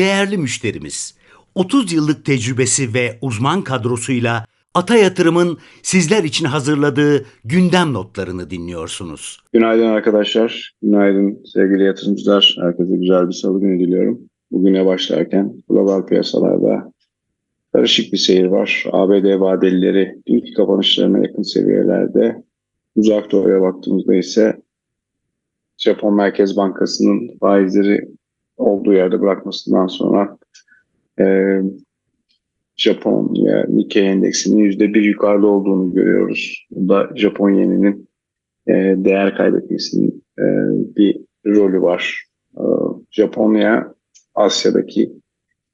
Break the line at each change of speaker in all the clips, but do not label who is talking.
değerli müşterimiz. 30 yıllık tecrübesi ve uzman kadrosuyla Ata Yatırım'ın sizler için hazırladığı gündem notlarını dinliyorsunuz.
Günaydın arkadaşlar, günaydın sevgili yatırımcılar. Herkese güzel bir salı günü diliyorum. Bugüne başlarken global piyasalarda karışık bir seyir var. ABD vadelileri dünkü kapanışlarına yakın seviyelerde. Uzak doğuya baktığımızda ise Japon Merkez Bankası'nın faizleri olduğu yerde bırakmasından sonra e, Japonya Nikkei endeksinin yüzde bir yukarıda olduğunu görüyoruz. Bu da Japon yeninin e, değer kaybetmesinin e, bir rolü var. E, Japonya Asya'daki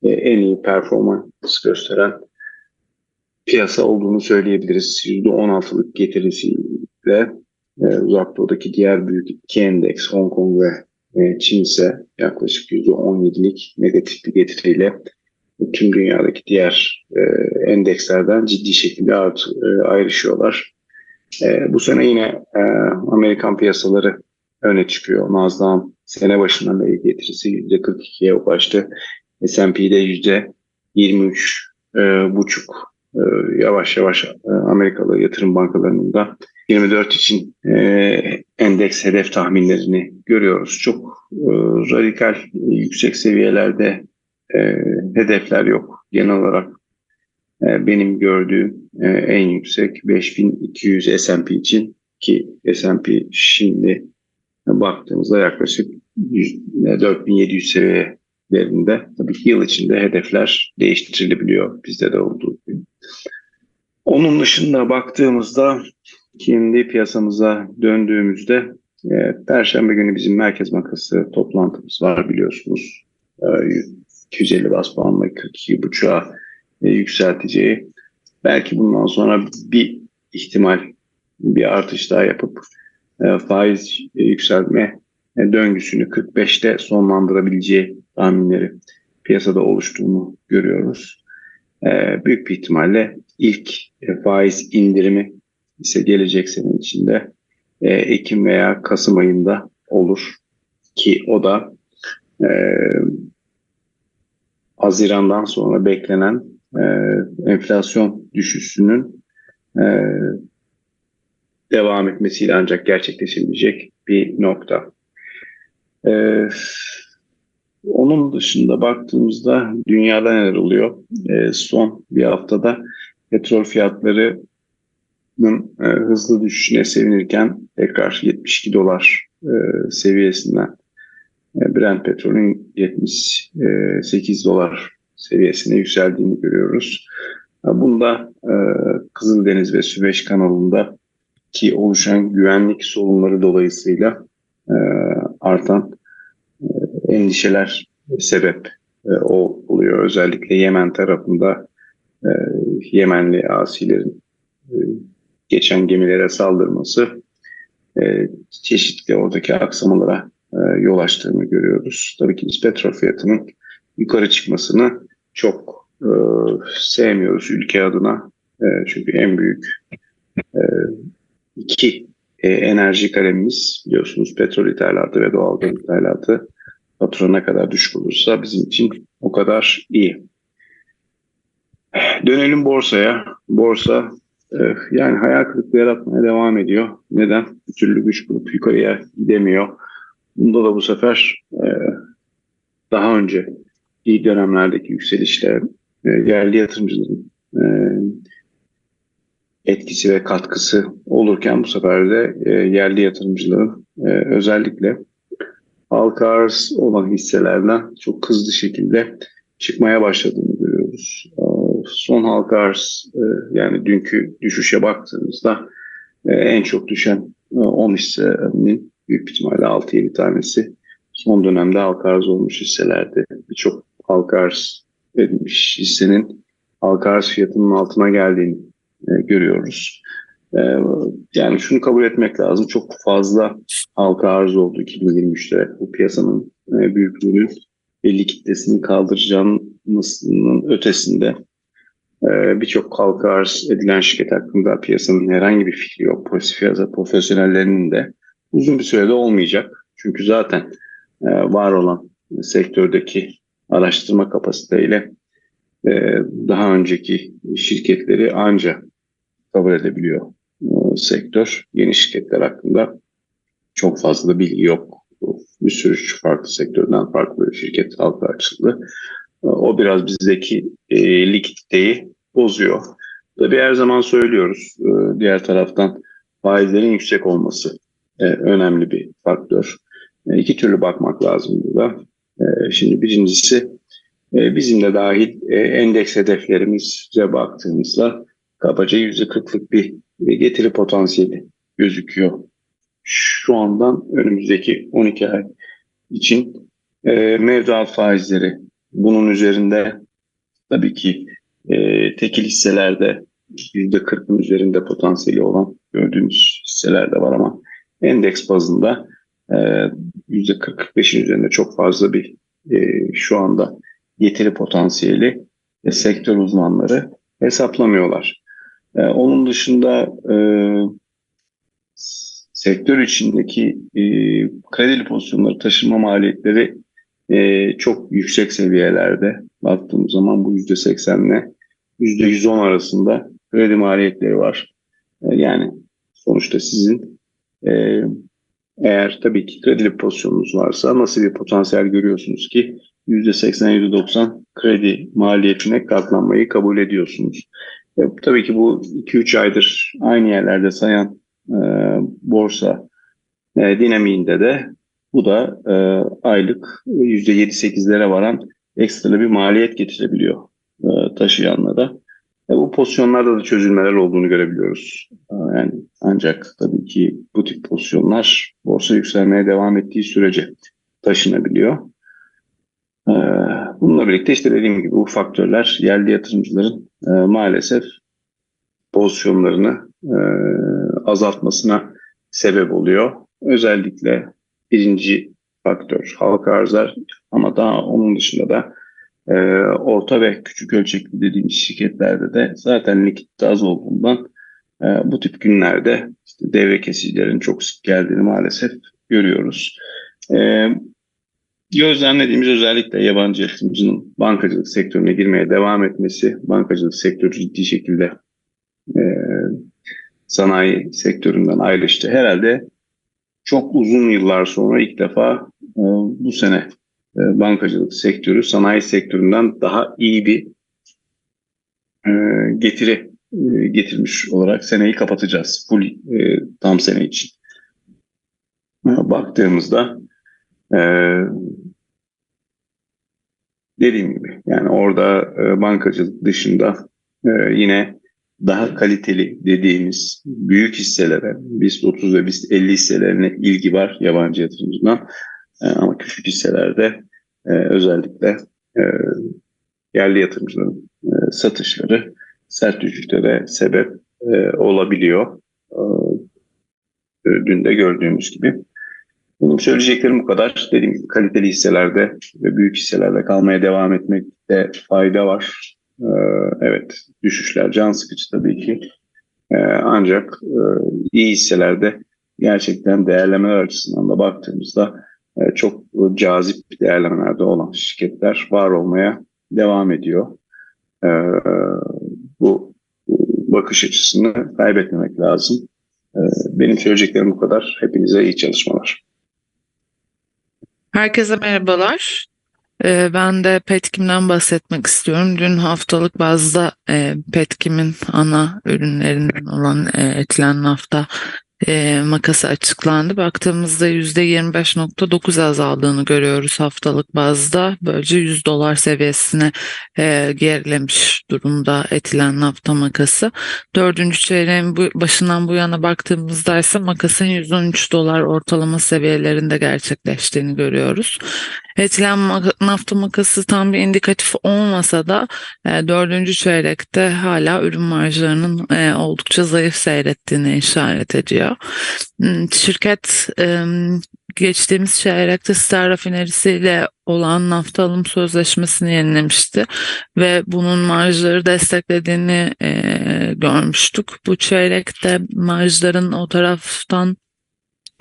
e, en iyi performans gösteren piyasa olduğunu söyleyebiliriz. %16'lık getirisiyle e, uzak doğudaki diğer büyük iki endeks Hong Kong ve e, Çin ise yaklaşık %17'lik negatif bir getiriyle tüm dünyadaki diğer e, endekslerden ciddi şekilde e, ayrışıyorlar. E, bu sene yine Amerikan piyasaları öne çıkıyor. Nasdaq'ın sene başından beri getirisi %42'ye ulaştı. S&P'de %23 e, buçuk yavaş yavaş e, Amerikalı yatırım bankalarının da 24 için e, endeks hedef tahminlerini görüyoruz. Çok e, radikal yüksek seviyelerde hedefler yok. Genel olarak benim gördüğüm en yüksek 5200 S&P için ki S&P şimdi baktığımızda yaklaşık 4700 seviyelerinde tabii ki yıl içinde hedefler değiştirilebiliyor bizde de olduğu gibi. Onun dışında baktığımızda kendi piyasamıza döndüğümüzde e, Perşembe günü bizim Merkez Bankası toplantımız var biliyorsunuz. E, 250 bas puanla 42.5'a e, yükselteceği. Belki bundan sonra bir ihtimal bir artış daha yapıp e, faiz e, yükseltme e, döngüsünü 45'te sonlandırabileceği tahminleri piyasada oluştuğunu görüyoruz. E, büyük bir ihtimalle ilk e, faiz indirimi ise gelecek sene içinde e, Ekim veya Kasım ayında olur ki o da e, Haziran'dan sonra beklenen e, enflasyon düşüşünün e, devam etmesiyle ancak gerçekleşebilecek bir nokta. E, onun dışında baktığımızda dünyada neler oluyor? E, son bir haftada petrol fiyatlarının e, hızlı düşüşüne sevinirken tekrar 72 dolar e, seviyesinden e, Brent petrolün 78 dolar seviyesine yükseldiğini görüyoruz. Bunda e, Kızıldeniz ve Süveyş kanalında ki oluşan güvenlik sorunları dolayısıyla e, artan endişeler sebep oluyor. Özellikle Yemen tarafında Yemenli asilerin geçen gemilere saldırması çeşitli oradaki aksamalara e, yol açtığını görüyoruz. Tabii ki biz petrol fiyatının yukarı çıkmasını çok e, sevmiyoruz ülke adına. E, çünkü en büyük e, iki e, enerji kalemimiz biliyorsunuz petrol ithalatı ve doğal gaz ithalatı fatura kadar düşük olursa bizim için o kadar iyi. Dönelim borsaya. Borsa e, yani hayal kırıklığı yaratmaya devam ediyor. Neden? Bir türlü güç bulup yukarıya gidemiyor. Bunda da bu sefer e, daha önce iyi dönemlerdeki yükselişler e, yerli yatırımcıların etkisi ve katkısı olurken bu sefer de yerli yatırımcıların özellikle halka olan hisselerden çok hızlı şekilde çıkmaya başladığını görüyoruz. E, son halka e, yani dünkü düşüşe baktığımızda e, en çok düşen e, 10 hissenin büyük ihtimalle 6-7 tanesi son dönemde halka olmuş hisselerdi. Birçok halka edilmiş hissenin halka fiyatının altına geldiğini e, görüyoruz. E, yani şunu kabul etmek lazım. Çok fazla halka arz oldu 2023'te. Bu piyasanın e, büyüklüğünün belli kitlesini kaldıracağının ötesinde e, birçok halka arz edilen şirket hakkında piyasanın herhangi bir fikri yok. Pozitif piyasa profesyonellerinin de uzun bir sürede olmayacak. Çünkü zaten e, var olan sektördeki araştırma kapasiteyle daha önceki şirketleri anca kabul edebiliyor sektör. Yeni şirketler hakkında çok fazla bilgi yok. Bir sürü farklı sektörden farklı şirket halka açıldı. O biraz bizdeki e, likiditeyi bozuyor. Tabii her zaman söylüyoruz. e, diğer taraftan faizlerin yüksek olması e, önemli bir faktör. E, iki türlü bakmak lazım burada. E, şimdi birincisi e, bizim de dahil e, endeks hedeflerimize baktığımızda kabaca %40'lık bir e, getiri potansiyeli gözüküyor. Şu andan önümüzdeki 12 ay için e, mevduat faizleri bunun üzerinde tabii ki e, tekil hisselerde %40'ın üzerinde potansiyeli olan gördüğümüz hisseler de var ama endeks bazında e, %40-45'in üzerinde çok fazla bir e, şu anda getiri potansiyeli e, sektör uzmanları hesaplamıyorlar. E, onun dışında e, sektör içindeki e, kredili pozisyonları taşıma maliyetleri e, çok yüksek seviyelerde. Baktığımız zaman bu %80 ile %110 arasında kredi maliyetleri var. E, yani sonuçta sizin e, eğer tabii ki kredili pozisyonunuz varsa nasıl bir potansiyel görüyorsunuz ki %80-%90 kredi maliyetine katlanmayı kabul ediyorsunuz. E, tabii ki bu 2-3 aydır aynı yerlerde sayan e, borsa e, dinamiğinde de bu da e, aylık %7-8'lere varan ekstra bir maliyet getirebiliyor e, taşıyanlara. E, bu pozisyonlarda da çözülmeler olduğunu görebiliyoruz. E, yani ancak tabii ki bu tip pozisyonlar borsa yükselmeye devam ettiği sürece taşınabiliyor. Bununla birlikte işte dediğim gibi bu faktörler yerli yatırımcıların e, maalesef pozisyonlarını e, azaltmasına sebep oluyor. Özellikle birinci faktör halka arzlar ama daha onun dışında da e, orta ve küçük ölçekli dediğimiz şirketlerde de zaten likitte az olduğundan e, bu tip günlerde işte devre kesicilerin çok sık geldiğini maalesef görüyoruz. E, gözlemlediğimiz özellikle yabancı yatırımcının bankacılık sektörüne girmeye devam etmesi, bankacılık sektörü ciddi şekilde e, sanayi sektöründen ayrıştı. Herhalde çok uzun yıllar sonra ilk defa e, bu sene e, bankacılık sektörü sanayi sektöründen daha iyi bir e, getiri e, getirmiş olarak seneyi kapatacağız. Full e, tam sene için. Baktığımızda e, dediğim gibi yani orada e, bankacılık dışında e, yine daha kaliteli dediğimiz büyük hisselere BIST 30 ve BIST 50 hisselerine ilgi var yabancı yatırımcıdan. E, ama küçük hisselerde özellikle yerli yatırımcıların satışları sert düşüşlere sebep olabiliyor. Dün de gördüğümüz gibi. Benim söyleyeceklerim bu kadar. Dediğim gibi kaliteli hisselerde ve büyük hisselerde kalmaya devam etmekte fayda var. Ee, evet düşüşler can sıkıcı tabii ki. Ee, ancak e, iyi hisselerde gerçekten değerlemeler açısından da baktığımızda e, çok cazip değerlemelerde olan şirketler var olmaya devam ediyor. Ee, bu, bakış açısını kaybetmemek lazım. Benim söyleyeceklerim bu kadar. Hepinize iyi çalışmalar.
Herkese merhabalar. Ee, Ben de Petkim'den bahsetmek istiyorum. Dün haftalık bazda e, Petkim'in ana ürünlerinden olan etilen nafta e, makası açıklandı. Baktığımızda %25.9 azaldığını görüyoruz haftalık bazda. Böylece 100 dolar seviyesine e, gerilemiş durumda etilen nafta makası. Dördüncü çeyreğin bu, başından bu yana baktığımızda ise makasın 113 dolar ortalama seviyelerinde gerçekleştiğini görüyoruz. Etilen nafta makası tam bir indikatif olmasa da e, dördüncü çeyrekte hala ürün marjlarının e, oldukça zayıf seyrettiğini işaret ediyor. Hmm, Şirket geçtiğimiz çeyrekte Star rafinerisiyle olan nafta alım sözleşmesini yenilemişti ve bunun marjları desteklediğini e, görmüştük. Bu çeyrekte marjların o taraftan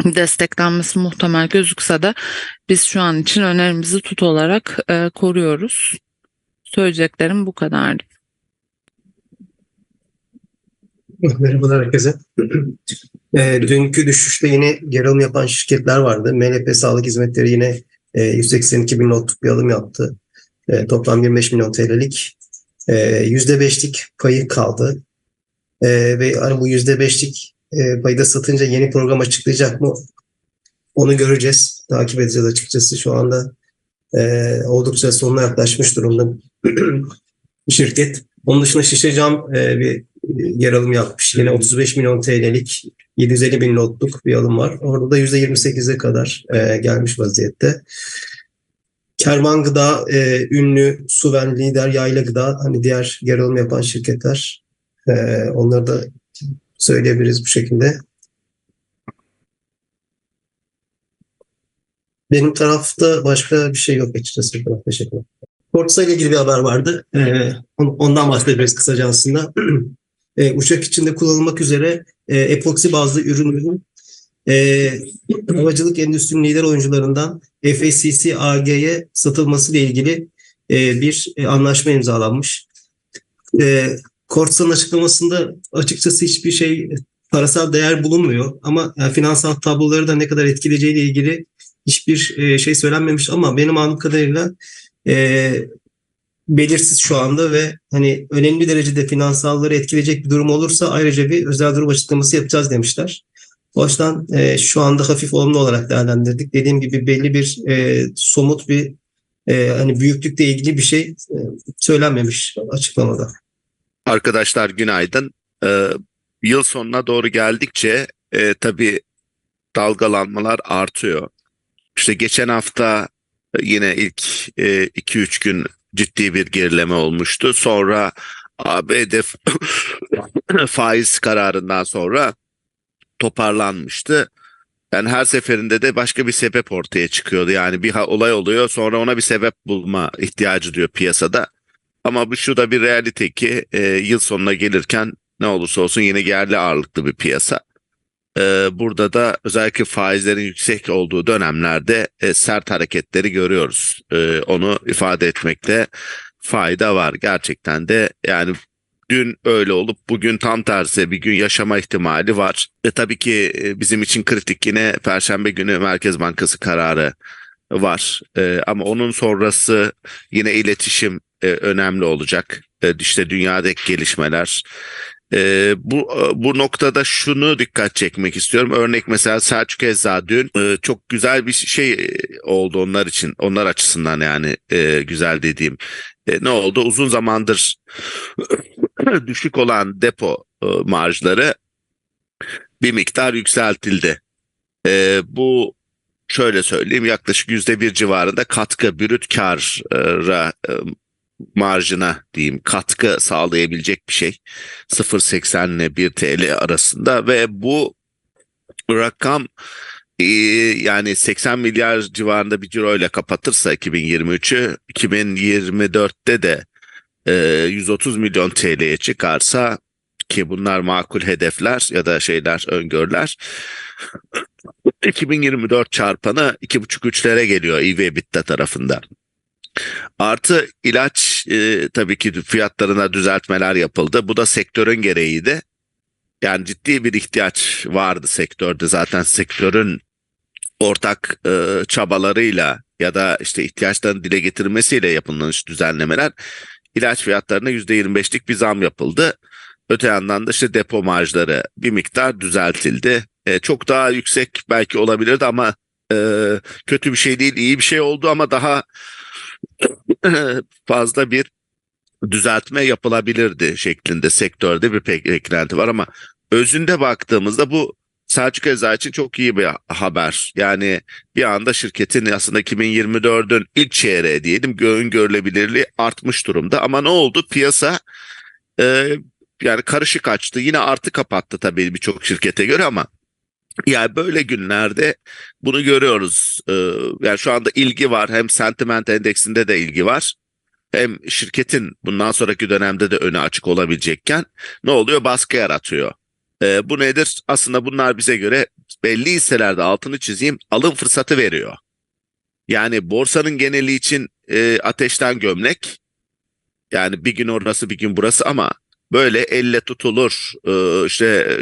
desteklenmesi muhtemel gözükse de biz şu an için önerimizi tut olarak e, koruyoruz. Söyleyeceklerim bu kadardı.
Merhabalar herkese. E, dünkü düşüşte yine geri alım yapan şirketler vardı. MLP Sağlık Hizmetleri yine e, 182 bin notluk bir alım yaptı. E, toplam 25 milyon TL'lik. E, %5'lik payı kaldı. E, ve hani bu %5'lik e, satınca yeni program açıklayacak mı? Onu göreceğiz. Takip edeceğiz açıkçası. Şu anda e, oldukça sonuna yaklaşmış durumda şirket. Onun dışında şişe cam e, bir yer alım yapmış. Yine 35 milyon TL'lik 750 bin notluk bir alım var. Orada da %28'e kadar e, gelmiş vaziyette. Kervan Gıda, e, ünlü Suven, Lider, Yayla Gıda hani diğer yer alım yapan şirketler. E, onları da söyleyebiliriz bu şekilde. Benim tarafta başka bir şey yok açıkçası. Teşekkürler. Kortsa ile ilgili bir haber vardı. Ee, on- ondan bahsedebiliriz kısaca aslında. Ee, uçak içinde kullanılmak üzere e, epoksi bazlı ürünlerin e, havacılık endüstrinin lider oyuncularından FACC AG'ye satılması ile ilgili e, bir e, anlaşma imzalanmış. Kortsa'nın açıklamasında açıkçası hiçbir şey parasal değer bulunmuyor ama yani finansal tabloları da ne kadar etkileyeceğiyle ilgili hiçbir e, şey söylenmemiş ama benim anladığım kadarıyla e, belirsiz şu anda ve hani önemli derecede finansalları etkileyecek bir durum olursa ayrıca bir özel durum açıklaması yapacağız demişler. O açıdan e, şu anda hafif olumlu olarak değerlendirdik. Dediğim gibi belli bir e, somut bir e, hani büyüklükle ilgili bir şey e, söylenmemiş açıklamada.
Arkadaşlar günaydın. Ee, yıl sonuna doğru geldikçe e, tabii dalgalanmalar artıyor. İşte geçen hafta e, yine ilk 2-3 gün ciddi bir gerileme olmuştu. Sonra ABD faiz kararından sonra toparlanmıştı. Yani her seferinde de başka bir sebep ortaya çıkıyordu. Yani bir olay oluyor sonra ona bir sebep bulma ihtiyacı diyor piyasada. Ama bu şu da bir realite ki e, yıl sonuna gelirken ne olursa olsun yine yerli ağırlıklı bir piyasa. E, burada da özellikle faizlerin yüksek olduğu dönemlerde e, sert hareketleri görüyoruz. E, onu ifade etmekte fayda var. Gerçekten de yani dün öyle olup bugün tam tersi bir gün yaşama ihtimali var. E, tabii ki e, bizim için kritik yine Perşembe günü Merkez Bankası kararı var. E, ama onun sonrası yine iletişim e, önemli olacak. E, işte dünyadaki gelişmeler. E, bu bu noktada şunu dikkat çekmek istiyorum. Örnek mesela Selçuk Eza dün e, çok güzel bir şey e, oldu onlar için. Onlar açısından yani e, güzel dediğim. E, ne oldu? Uzun zamandır düşük olan depo e, marjları bir miktar yükseltildi. E, bu şöyle söyleyeyim yaklaşık yüzde bir civarında katkı brüt kara e, marjına diyeyim katkı sağlayabilecek bir şey. 0.80 ile 1 TL arasında ve bu rakam e, yani 80 milyar civarında bir ciro ile kapatırsa 2023'ü 2024'te de e, 130 milyon TL'ye çıkarsa ki bunlar makul hedefler ya da şeyler öngörüler 2024 çarpanı 2,5-3'lere geliyor EV tarafında. Artı ilaç e, tabii ki fiyatlarına düzeltmeler yapıldı. Bu da sektörün gereğiydi. Yani ciddi bir ihtiyaç vardı sektörde. Zaten sektörün ortak e, çabalarıyla ya da işte ihtiyaçlarını dile getirmesiyle yapılmış düzenlemeler ilaç fiyatlarına %25'lik bir zam yapıldı. Öte yandan da işte depo marjları bir miktar düzeltildi. E, çok daha yüksek belki olabilirdi ama e, kötü bir şey değil, iyi bir şey oldu ama daha fazla bir düzeltme yapılabilirdi şeklinde sektörde bir beklenti var ama özünde baktığımızda bu Selçuk Eza için çok iyi bir haber. Yani bir anda şirketin aslında 2024'ün ilk çeyreği diyelim öngörülebilirliği artmış durumda. Ama ne oldu? Piyasa e, yani karışık açtı. Yine artı kapattı tabii birçok şirkete göre ama yani böyle günlerde bunu görüyoruz. Ee, yani şu anda ilgi var. Hem sentiment endeksinde de ilgi var. Hem şirketin bundan sonraki dönemde de önü açık olabilecekken ne oluyor? Baskı yaratıyor. Ee, bu nedir? Aslında bunlar bize göre belli hisselerde altını çizeyim alım fırsatı veriyor. Yani borsanın geneli için e, ateşten gömlek. Yani bir gün orası bir gün burası ama böyle elle tutulur. E, işte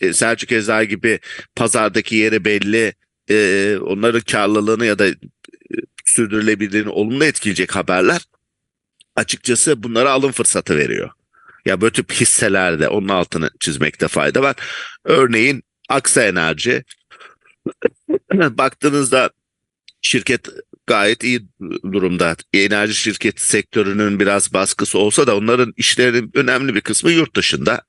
e, Selçuk Eza gibi pazardaki yeri belli. E, onların karlılığını ya da e, sürdürülebilirliğini olumlu etkileyecek haberler açıkçası bunlara alım fırsatı veriyor. Ya böyle tip hisselerde onun altını çizmekte fayda var. Örneğin Aksa Enerji baktığınızda şirket gayet iyi durumda. Enerji şirket sektörünün biraz baskısı olsa da onların işlerinin önemli bir kısmı yurt dışında.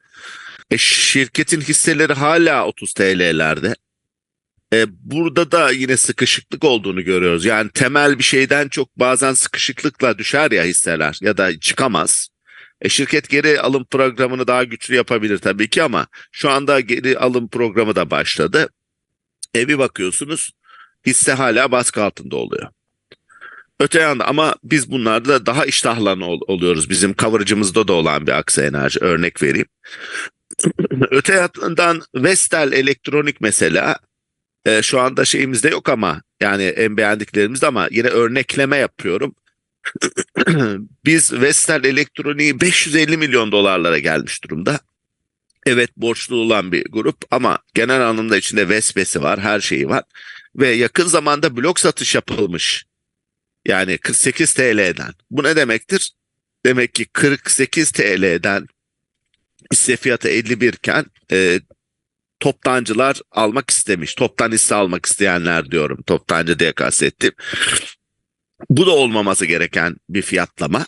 E, şirketin hisseleri hala 30 TL'lerde. E, burada da yine sıkışıklık olduğunu görüyoruz. Yani temel bir şeyden çok bazen sıkışıklıkla düşer ya hisseler ya da çıkamaz. E, şirket geri alım programını daha güçlü yapabilir tabii ki ama şu anda geri alım programı da başladı. E bir bakıyorsunuz hisse hala baskı altında oluyor. Öte yanda ama biz bunlarda daha iştahlan ol- oluyoruz. Bizim coverage'ımızda da olan bir Aksa Enerji örnek vereyim. Öte yandan Vestel Elektronik mesela e, şu anda şeyimizde yok ama yani en beğendiklerimizde ama yine örnekleme yapıyorum. Biz Vestel Elektronik'i 550 milyon dolarlara gelmiş durumda. Evet borçlu olan bir grup ama genel anlamda içinde Vespesi var, her şeyi var. Ve yakın zamanda blok satış yapılmış. Yani 48 TL'den. Bu ne demektir? Demek ki 48 TL'den hisse fiyatı 51 iken e, toptancılar almak istemiş. Toptan hisse almak isteyenler diyorum. Toptancı diye kastettim. Bu da olmaması gereken bir fiyatlama.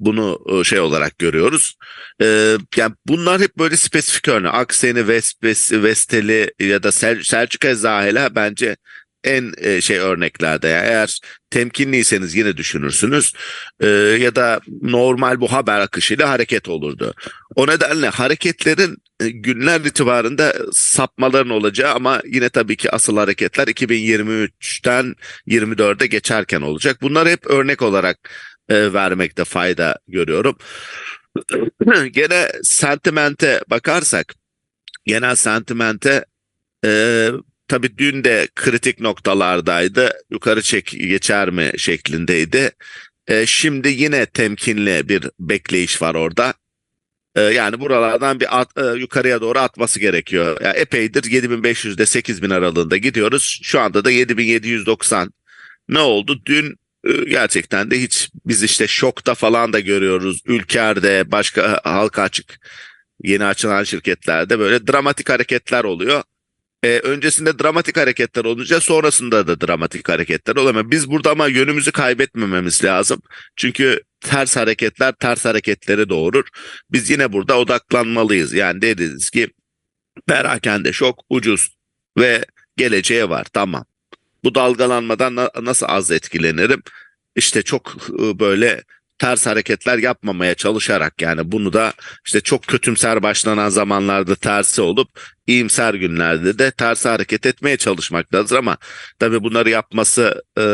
Bunu e, şey olarak görüyoruz. Ee, yani bunlar hep böyle spesifik örnek. Aksen'i, Vespes, Vestel'i ya da Sel Selçuk Ezahil'e bence en e, şey örneklerde. Yani eğer temkinliyseniz yine düşünürsünüz. Ee, ya da normal bu haber akışıyla hareket olurdu. O nedenle hareketlerin e, günler itibarında sapmaların olacağı ama yine tabii ki asıl hareketler 2023'ten 24'e geçerken olacak. Bunlar hep örnek olarak e, vermekte fayda görüyorum. Gene sentimente bakarsak genel sentimente e, tabii dün de kritik noktalardaydı. Yukarı çek geçer mi şeklindeydi. E, şimdi yine temkinli bir bekleyiş var orada. E, yani buralardan bir at, e, yukarıya doğru atması gerekiyor. Yani epeydir 7500'de 8000 aralığında gidiyoruz. Şu anda da 7790. Ne oldu? Dün e, gerçekten de hiç biz işte şokta falan da görüyoruz. Ülker'de başka halka açık yeni açılan şirketlerde böyle dramatik hareketler oluyor. Ee, öncesinde dramatik hareketler olunca sonrasında da dramatik hareketler oluyor. Biz burada ama yönümüzü kaybetmememiz lazım. Çünkü ters hareketler ters hareketleri doğurur. Biz yine burada odaklanmalıyız. Yani dediniz ki perakende şok ucuz ve geleceğe var tamam. Bu dalgalanmadan na- nasıl az etkilenirim? İşte çok e, böyle ters hareketler yapmamaya çalışarak yani bunu da işte çok kötümser başlanan zamanlarda tersi olup iyimser günlerde de ters hareket etmeye çalışmaktadır ama tabii bunları yapması e,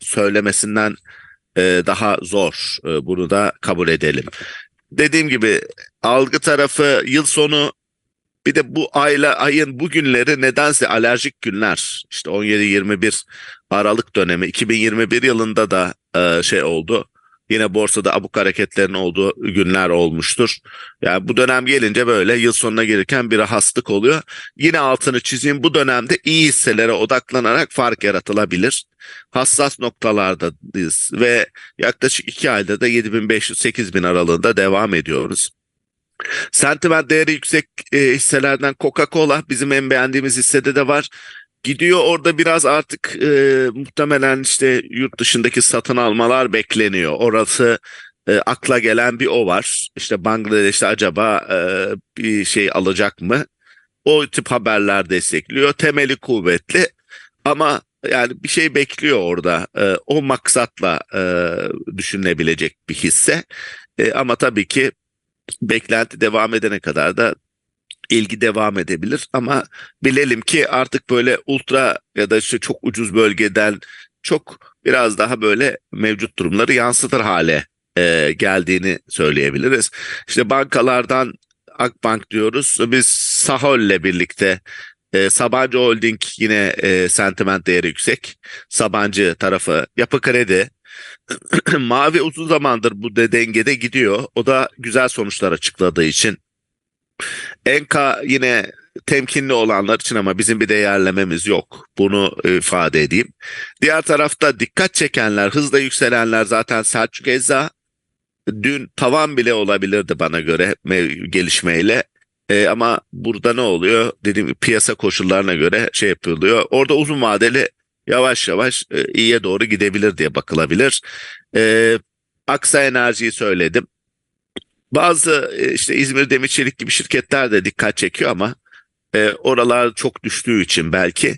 söylemesinden e, daha zor. E, bunu da kabul edelim. Dediğim gibi algı tarafı yıl sonu bir de bu ayla ayın bu günleri nedense alerjik günler. İşte 17-21 Aralık dönemi 2021 yılında da e, şey oldu. Yine borsada abuk hareketlerin olduğu günler olmuştur. Yani bu dönem gelince böyle yıl sonuna gelirken bir rahatsızlık oluyor. Yine altını çizeyim bu dönemde iyi hisselere odaklanarak fark yaratılabilir. Hassas noktalardayız ve yaklaşık iki ayda da 7500-8000 aralığında devam ediyoruz. Sentiment değeri yüksek e, hisselerden Coca-Cola bizim en beğendiğimiz hissede de var. Gidiyor orada biraz artık e, muhtemelen işte yurt dışındaki satın almalar bekleniyor. Orası e, akla gelen bir o var. İşte Bangladeş'te acaba e, bir şey alacak mı? O tip haberler destekliyor. Temeli kuvvetli ama yani bir şey bekliyor orada. E, o maksatla e, düşünülebilecek bir hisse. E, ama tabii ki beklenti devam edene kadar da ilgi devam edebilir ama bilelim ki artık böyle ultra ya da işte çok ucuz bölgeden çok biraz daha böyle mevcut durumları yansıtır hale e, geldiğini söyleyebiliriz. İşte bankalardan Akbank diyoruz. Biz Sahol'le birlikte E, Sabancı Holding yine e, sentiment değeri yüksek. Sabancı tarafı yapı kredi. Mavi uzun zamandır bu de dengede gidiyor. O da güzel sonuçlar açıkladığı için. Enka yine temkinli olanlar için ama bizim bir değerlememiz yok. Bunu ifade edeyim. Diğer tarafta dikkat çekenler, hızla yükselenler zaten Selçuk Eza. Dün tavan bile olabilirdi bana göre gelişmeyle. E, ama burada ne oluyor? Dediğim piyasa koşullarına göre şey yapılıyor. Orada uzun vadeli yavaş yavaş e, iyiye doğru gidebilir diye bakılabilir. E, Aksa Enerji'yi söyledim. Bazı e, işte İzmir Demir Çelik gibi şirketler de dikkat çekiyor ama e, oralar çok düştüğü için belki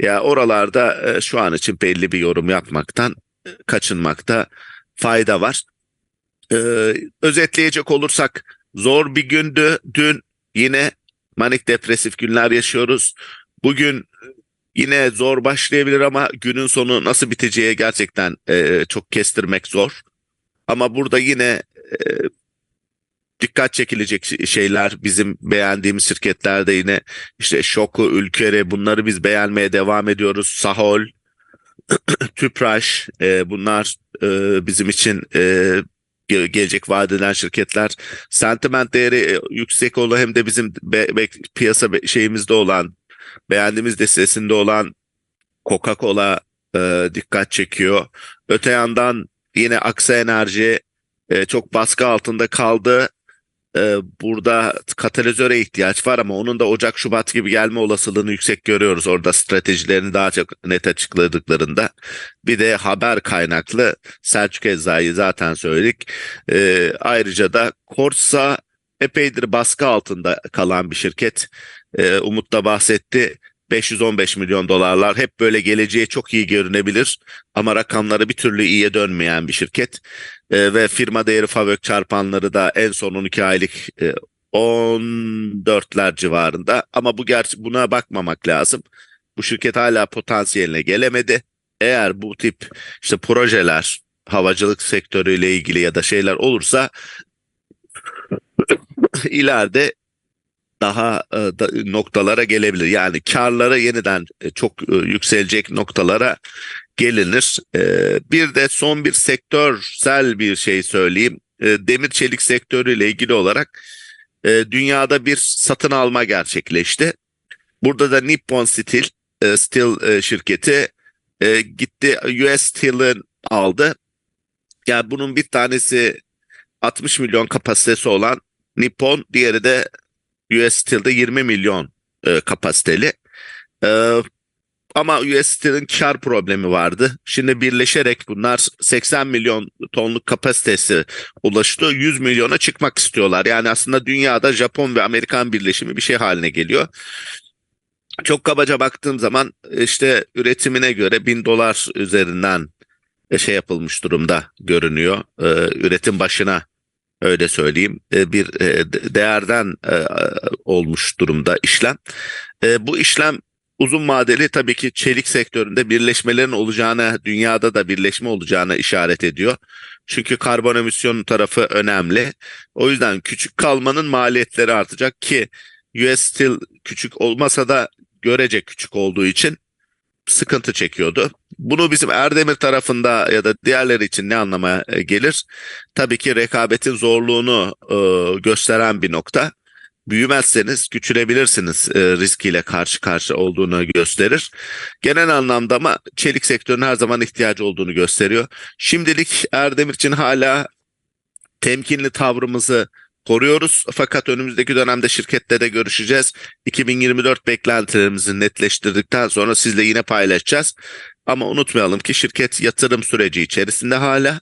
ya oralarda e, şu an için belli bir yorum yapmaktan e, kaçınmakta fayda var. E, özetleyecek olursak zor bir gündü dün yine manik depresif günler yaşıyoruz. Bugün yine zor başlayabilir ama günün sonu nasıl biteceği gerçekten e, çok kestirmek zor. Ama burada yine e, dikkat çekilecek şey- şeyler bizim beğendiğimiz şirketlerde yine işte Şoku, Ülkeri bunları biz beğenmeye devam ediyoruz. Sahol, Tüpraş e, bunlar e, bizim için e, ge- gelecek vaat eden şirketler. Sentiment değeri e, yüksek olan hem de bizim be- be- piyasa şeyimizde olan beğendiğimiz listesinde olan Coca-Cola e, dikkat çekiyor. Öte yandan yine Aksa Enerji e, çok baskı altında kaldı. E, burada katalizöre ihtiyaç var ama onun da Ocak Şubat gibi gelme olasılığını yüksek görüyoruz. Orada stratejilerini daha çok net açıkladıklarında. Bir de haber kaynaklı Selçuk Ecza'yı zaten söyledik. E, ayrıca da Korsa epeydir baskı altında kalan bir şirket. E, Umut da bahsetti. 515 milyon dolarlar hep böyle geleceğe çok iyi görünebilir ama rakamları bir türlü iyiye dönmeyen bir şirket. E, ve firma değeri FAVÖK çarpanları da en son 12 aylık e, 14'ler civarında ama bu gerçi buna bakmamak lazım. Bu şirket hala potansiyeline gelemedi. Eğer bu tip işte projeler havacılık sektörüyle ilgili ya da şeyler olursa ileride daha e, da, noktalara gelebilir. Yani karları yeniden e, çok e, yükselecek noktalara gelinir. E, bir de son bir sektörsel bir şey söyleyeyim. E, demir çelik sektörüyle ilgili olarak e, dünyada bir satın alma gerçekleşti. Burada da Nippon Steel, e, Steel e, şirketi e, gitti US Steel'ın aldı. Yani bunun bir tanesi 60 milyon kapasitesi olan Nippon, diğeri de US Steel'de 20 milyon e, kapasiteli. E, ama US Steel'in kar problemi vardı. Şimdi birleşerek bunlar 80 milyon tonluk kapasitesi ulaştı. 100 milyona çıkmak istiyorlar. Yani aslında dünyada Japon ve Amerikan birleşimi bir şey haline geliyor. Çok kabaca baktığım zaman işte üretimine göre 1000 dolar üzerinden e, şey yapılmış durumda görünüyor. E, üretim başına öyle söyleyeyim e, bir e, de- değerden e, olmuş durumda işlem. Bu işlem uzun vadeli tabii ki çelik sektöründe birleşmelerin olacağına, dünyada da birleşme olacağına işaret ediyor. Çünkü karbon emisyonu tarafı önemli. O yüzden küçük kalmanın maliyetleri artacak ki US Steel küçük olmasa da görece küçük olduğu için sıkıntı çekiyordu. Bunu bizim Erdemir tarafında ya da diğerleri için ne anlama e, gelir? Tabii ki rekabetin zorluğunu e, gösteren bir nokta. Büyümezseniz küçülebilirsiniz e, riskiyle karşı karşı olduğunu gösterir. Genel anlamda ama çelik sektörünün her zaman ihtiyacı olduğunu gösteriyor. Şimdilik Erdemir için hala temkinli tavrımızı koruyoruz. Fakat önümüzdeki dönemde şirkette de görüşeceğiz. 2024 beklentilerimizi netleştirdikten sonra sizle yine paylaşacağız. Ama unutmayalım ki şirket yatırım süreci içerisinde hala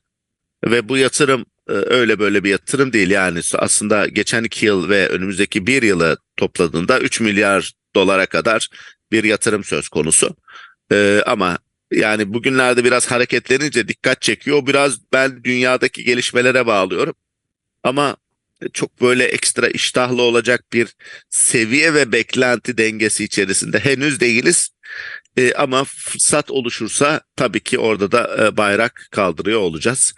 ve bu yatırım e, öyle böyle bir yatırım değil. Yani aslında geçen iki yıl ve önümüzdeki bir yılı topladığında 3 milyar dolara kadar bir yatırım söz konusu. E, ama yani bugünlerde biraz hareketlenince dikkat çekiyor. Biraz ben dünyadaki gelişmelere bağlıyorum. Ama çok böyle ekstra iştahlı olacak bir seviye ve beklenti dengesi içerisinde henüz değiliz. E, ama fırsat oluşursa tabii ki orada da e, bayrak kaldırıyor olacağız.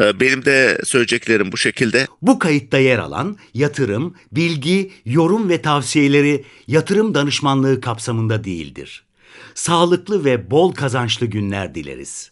E, benim de söyleyeceklerim bu şekilde.
Bu kayıtta yer alan yatırım, bilgi, yorum ve tavsiyeleri yatırım danışmanlığı kapsamında değildir. Sağlıklı ve bol kazançlı günler dileriz.